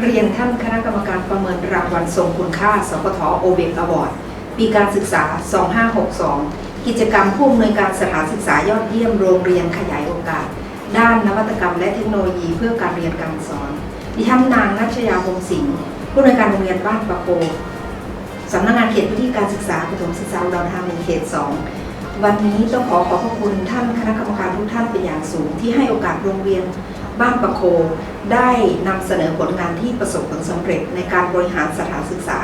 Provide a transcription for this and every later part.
เรียนท่านคณะกรรมการประเมินรางวัลทรงคุณค่า สปทโอเบกอวอร์ดปีการศึกษา 2562 กิจกรรมผู้อำนวยการสถานศึกษายอดเยี่ยมโรงเรียนขยายโอกาส ด้านนวัตกรรมและเทคโนโลยีเพื่อการเรียนการสอน ดิฉันนางนัชยาพงศ์สิงห์ผู้อำนวยการโรงเรียนบ้านปะโกสำนักงานเขตพื้นที่การศึกษาประถมศึกษาอุดรธานีเขต 2 วันนี้ต้องขอขอบพระคุณท่านคณะกรรมการทุกท่านเป็นอย่างสูงที่ให้โอกาสโรงเรียน บ้านปะโคได้นำเสนอผลงานที่ประสบผลสำเร็จในการบริหารสถานศึกษา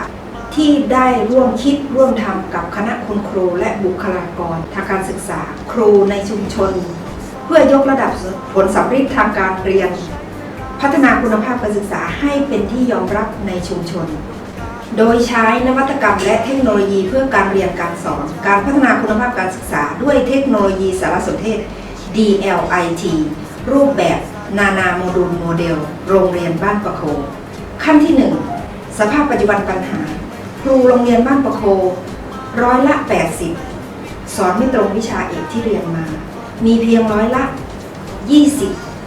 ที่ได้ร่วมคิดร่วมทำกับคณะคุณครูและบุคลากรทางการศึกษา ครูในชุมชน เพื่อยกระดับผลสำเร็จทางการเรียน พัฒนาคุณภาพการศึกษาให้เป็นที่ยอมรับในชุมชน โดยใช้นวัตกรรมและเทคโนโลยีเพื่อการเรียนการสอน การพัฒนาคุณภาพการศึกษา ด้วยเทคโนโลยีสารสนเทศ DLIT รูปแบบ นานาโมดูลโมเดล โรงเรียนบ้านประโค ขั้นที่ 1 สภาพปัจจุบันปัญหา ครูโรงเรียนบ้านประโคร้อยละ 80 สอนไม่ตรงวิชาเอกที่เรียนมา มีเพียงร้อยละ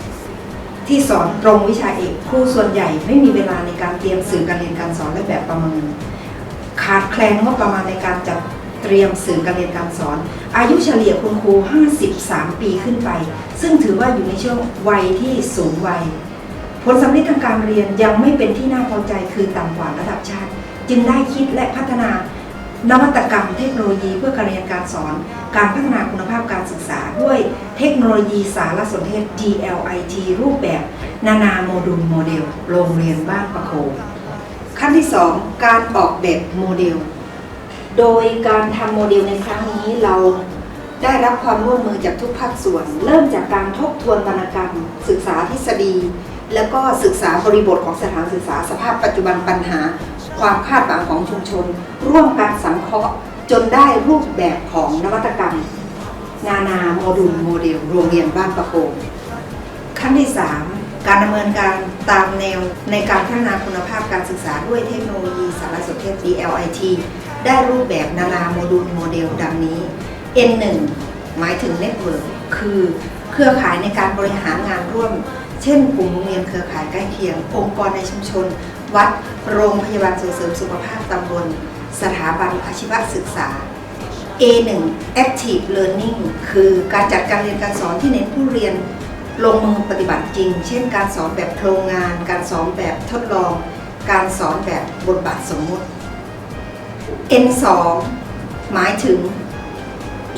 20 ที่สอนตรงวิชาเอกครูส่วนใหญ่ไม่มีเวลาในการเตรียมสื่อการเรียนการสอนและแบบประเมิน ขาดแคลนงบประมาณในการจัด เตรียมสื่อการเรียนการสอน อายุเฉลี่ยคุณครู 53 ปีขึ้นไป ซึ่งถือว่าอยู่ในช่วงวัยที่สูงวัย ผลสำเร็จทางการเรียนยังไม่เป็นที่น่าพอใจคือต่ำกว่าระดับชาติ จึงได้คิดและพัฒนานวัตกรรมเทคโนโลยีเพื่อการเรียนการสอน การพัฒนาคุณภาพการศึกษาด้วยเทคโนโลยีสารสนเทศ DLIT รูปแบบ นานาโมดูลโมเดล โรงเรียนบ้านประโค ขั้นที่ 2 การออกแบบโมเดล โดยการทำโมเดลในครั้งนี้เราได้รับความร่วมมือจากทุกภาคส่วน เริ่มจากการทบทวนวรรณกรรม ศึกษาทฤษฎี แล้วก็ศึกษาบริบทของสถานศึกษาสภาพปัจจุบันปัญหา ความคาดหวังของชุมชน ร่วมการสังเคราะห์จนได้รูปแบบของนวัตกรรม นานาโมดูลโมเดลโรงเรียนบ้านประโคงขั้นที่ 3 การดำเนินการตามแนวในการพัฒนาคุณภาพการศึกษาด้วยเทคโนโลยีสารสนเทศ DLIT ได้รูปแบบนานาโมดูลโมเดลดังนี้ N1 หมายถึง Network คือเครือข่ายในการบริหารงานร่วม เช่นกลุ่มโรงเรียนเครือข่ายใกล้เคียง องค์กรในชุมชน วัด โรงพยาบาลส่งเสริมสุขภาพตำบล สถาบันอาชีวศึกษา A1 Active Learning คือการจัดการเรียนการสอนที่เน้นผู้เรียน ลงมือปฏิบัติจริง เช่น การสอนแบบโครงงาน การสอนแบบทดลอง การสอนแบบบทบาทสมมุติ N2 หมายถึง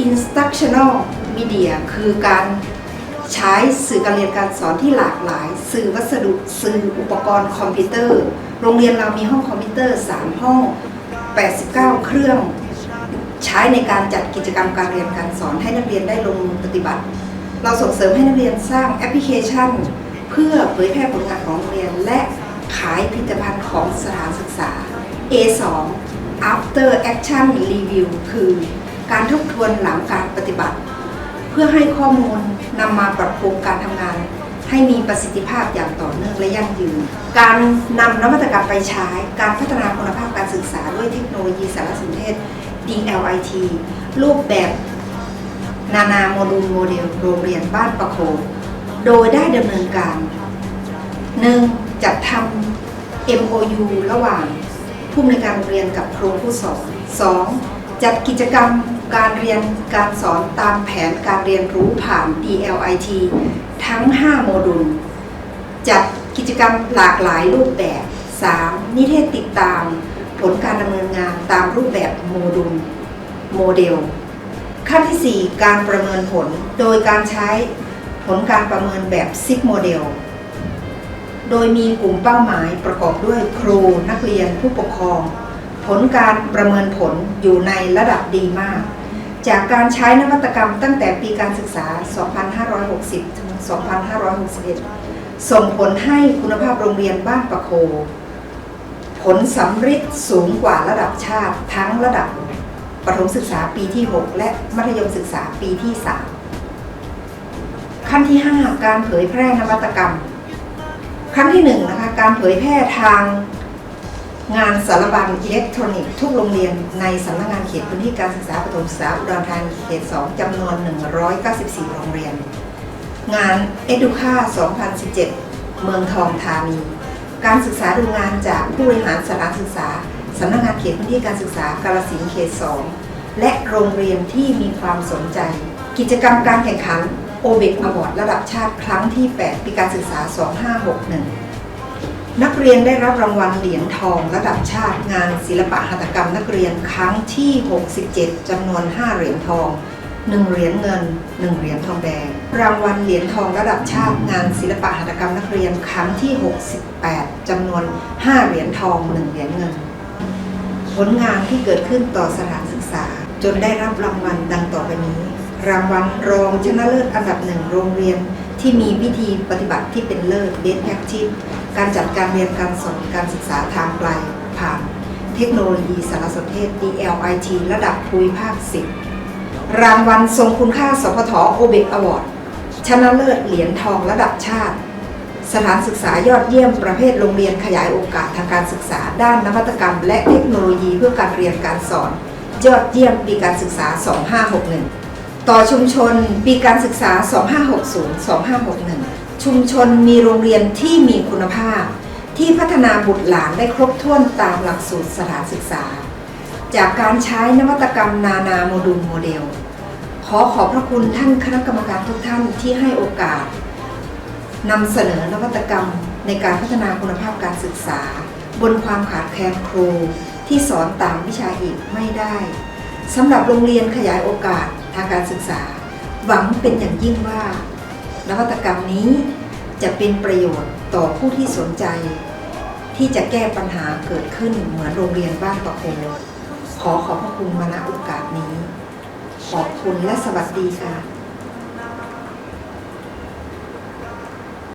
Instructional Media คือการใช้สื่อการเรียนการสอนที่หลากหลาย สื่อวัสดุสื่ออุปกรณ์คอมพิวเตอร์ โรงเรียนเรามีห้องคอมพิวเตอร์ 3 ห้อง 89 เครื่อง ใช้ในการจัดกิจกรรมการเรียนการสอนให้นักเรียนได้ลงมือปฏิบัติ เราส่งเสริมให้นักเรียนสร้างแอปพลิเคชัน เพื่อเผยแพร่ผลงานของโรงเรียน และขายผลิตภัณฑ์ของสถานศึกษา A2 After Action Review คือการทบทวนหลังการปฏิบัติ เพื่อให้ข้อมูลนำมาปรับปรุงการทำงาน ให้มีประสิทธิภาพอย่างต่อเนื่องและยั่งยืน การนำนวัตกรรมไปใช้ การพัฒนาคุณภาพการศึกษาด้วยเทคโนโลยีสารสนเทศ DLIT รูปแบบ นานาโมดูลโมเดลโรงเรียนบ้านประโคโดยได้ดำเนินการ 1. จัดทำ MOU ระหว่างผู้อำนวยการโรงเรียนกับครูผู้สอน 2. จัดกิจกรรมการเรียนการสอนตามแผนการเรียนรู้ผ่าน DLIT ทั้ง 5 โมดูล จัดกิจกรรมหลากหลายรูปแบบ 3. นิเทศติดตาม ผลการดำเนินงานตามรูปแบบโมดูลโมเดล ขั้นที่ 4 การประเมินผลโดยการใช้ผลการประเมินแบบซิกโมเดล โดยมีกลุ่มเป้าหมายประกอบด้วยครูนักเรียนผู้ปกครอง ผลการประเมินผลอยู่ในระดับดีมาก จากการใช้นวัตกรรมตั้งแต่ปีการศึกษา 2560 ถึง 2561 ส่งผลให้คุณภาพโรงเรียนบ้านประโค ผลสำฤทธิ์สูงกว่าระดับชาติทั้งระดับ ประถมศึกษาปีที่ 6 และมัธยมศึกษาปีที่ 3 ขั้นที่ 5 การเผยแพร่นวัตกรรมครั้งที่1นะคะการเผยแพร่ทางงานสารบัญอิเล็กทรอนิกส์ทุกโรงเรียนในสำนักงานเขตพื้นที่การศึกษาประถมศึกษาอุดรธานีเขต 2 จำนวน 194 โรงเรียน งาน Educa 2017 เมืองทองธานี การศึกษาดูงานจากผู้บริหารสถานศึกษา สำนักงานเขตพื้นที่การศึกษากาลสินเขต 2 และโรงเรียนที่มีความสนใจ กิจกรรมการแข่งขันโอเบกอวอร์ดระดับชาติครั้งที่ 8 ปีการศึกษา 2561 นักเรียนได้รับรางวัลเหรียญทองระดับชาติงานศิลปะหัตถกรรมนักเรียนครั้งที่ 67 จำนวน 5 เหรียญทอง 1 เหรียญเงิน 1 เหรียญทองแดง รางวัลเหรียญทองระดับชาติงานศิลปะหัตถกรรมนักเรียนครั้งที่ 68 จำนวน 5 เหรียญทอง 1 เหรียญเงิน ผลงานที่เกิดขึ้นต่อสถานศึกษา จนได้รับรางวัลดังต่อไปนี้ รางวัลรองชนะเลิศอันดับหนึ่งโรงเรียน ที่มีวิธีปฏิบัติที่เป็นเลิศ Best Practice การจัดการเรียนการสอนการศึกษาทางไกลผ่านเทคโนโลยีสารสนเทศ DLIT ระดับภูมิภาค 10 รางวัลทรงคุณค่าสพทโอเบกอวอร์ดชนะเลิศเหรียญทองระดับชาติ สถานศึกษายอดเยี่ยมประเภทโรงเรียนขยายโอกาสทางการศึกษา ด้านนวัตกรรม และเทคโนโลยีเพื่อการเรียนการสอน ยอดเยี่ยมปีการศึกษา 2561 ต่อชุมชนปีการศึกษา 2560-2561 ชุมชนมีโรงเรียนที่มีคุณภาพ ที่พัฒนาบุตรหลานได้ครบถ้วนตามหลักสูตรสถานศึกษา จากการใช้นวัตกรรมนานาโมดูลโมเดล ขอขอบพระคุณท่านคณะกรรมการทุกท่านที่ให้โอกาส นำเสนอนวัตกรรมในการพัฒนาคุณภาพการศึกษา บนความขาดแคลนครูที่สอนตามวิชาอีกไม่ได้สำหรับโรงเรียนขยายโอกาสทางการศึกษา หวังเป็นอย่างยิ่งว่า นวัตกรรมนี้จะเป็นประโยชน์ต่อผู้ที่สนใจ ที่จะแก้ปัญหาเกิดขึ้นเหมือนโรงเรียนบ้านตะโพขอขอบพระคุณมาณโอกาสนี้ ขอบคุณและสวัสดีค่ะ